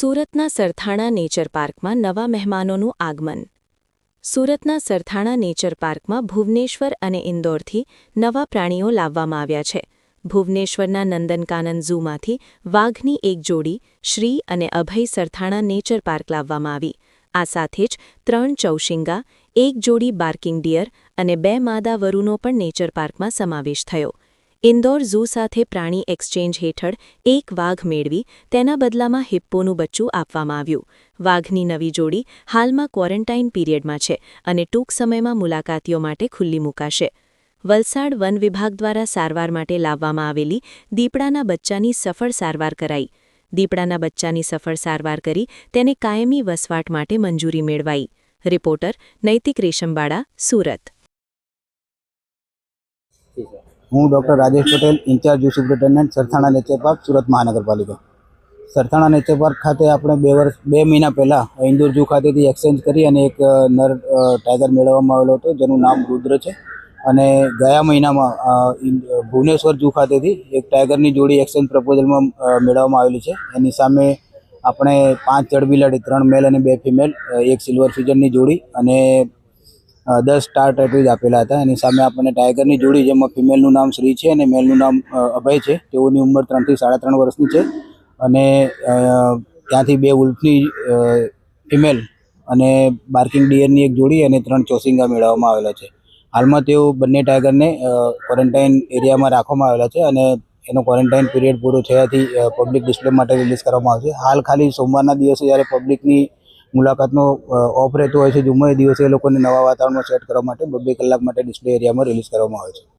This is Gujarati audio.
સુરતના સરથાણા નેચર પાર્કમાં નવા મહેમાનોનું આગમન. સુરતના સરથાણા નેચર પાર્કમાં ભુવનેશ્વર અને ઇન્દોરથી નવા પ્રાણીઓ લાવવામાં આવ્યા છે. ભુવનેશ્વરના નંદનકાનન ઝૂમાંથી વાઘની એક જોડી, શ્રી અને અભય સરથાણા નેચર પાર્ક લાવવામાં આવી. આ સાથે જ ત્રણ ચૌશિંગા, એક જોડી બાર્કિંગ ડિયર અને બે માદા વરુનો પણ નેચર પાર્કમાં સમાવેશ થયો. ઇન્દોર ઝૂ સાથે પ્રાણી એક્સચેન્જ હેઠળ એક વાઘ મેળવી તેના બદલામાં હિપ્પોનું બચ્ચું આપવામાં આવ્યું. વાઘની નવી જોડી હાલમાં ક્વોરન્ટાઇન પીરિયડમાં છે અને ટૂંક સમયમાં મુલાકાતીઓ માટે ખુલ્લી મૂકાશે. વલસાડ વન વિભાગ દ્વારા સારવાર માટે લાવવામાં આવેલી દીપડાના બચ્ચાની સફળ સારવાર કરાઈ. દીપડાના બચ્ચાની સફળ સારવાર કરી તેને કાયમી વસવાટ માટે મંજૂરી મેળવાઈ. રિપોર્ટર નૈતિક રેશમબાળા સુરત. હું doctor Rajesh Patel, in charge superintendent, Sarthana nature park, Surat મહાનગરપાલિકા. સરથાણા નેચર પાર્ક ખાતે આપણે બે વર્ષ, બે મહિના પહેલાં ઇન્દોર ઝૂ ખાતેથી એક્સચેન્જ કરી અને એક નર ટાઈગર મેળવવામાં આવેલો હતો, જેનું નામ રુદ્ર છે. અને ગયા મહિનામાં ભુવનેશ્વર ઝૂ ખાતેથી એક ટાઈગરની જોડી એક્સચેન્જ પ્રપોઝલમાં મેળવવામાં આવેલી છે. એની સામે આપણે પાંચ ચડબિલાડી ત્રણ મેલ અને બે ફિમેલ એક સિલ્વર ફિજનની જોડી અને દસ સ્ટાર ટેટુઝ આપેલા હતા. એની સામે આપણને ટાઈગરની જોડી, જેમાં ફિમેલનું નામ શ્રી છે અને મેલનું નામ અભય છે. તેઓની ઉંમર ત્રણથી સાડા ત્રણ વર્ષની છે. અને ત્યાંથી બે ઉલ્ફની ફિમેલ અને બાર્કિંગ ડિયરની એક જોડી અને ત્રણ ચોસિંગા મેળવવામાં આવેલા છે. હાલમાં તેઓ બંને ટાઈગરને ક્વોરન્ટાઇન એરિયામાં રાખવામાં આવેલા છે અને એનો ક્વોરન્ટાઇન પીરિયડ પૂરો થયાથી પબ્લિક ડિસ્પ્લે માટે રિલીઝ કરવામાં આવશે. હાલ ખાલી સોમવારના દિવસે જ્યારે પબ્લિકની મુલાકાતનો ઓફ રહેતો હોય છે. જુમ્મા દિવસે એ લોકોને નવા વાતાવરણમાં સેટ કરવા માટે બે કલાક માટે ડિસ્પ્લે એરિયામાં રિલીઝ કરવામાં આવે છે.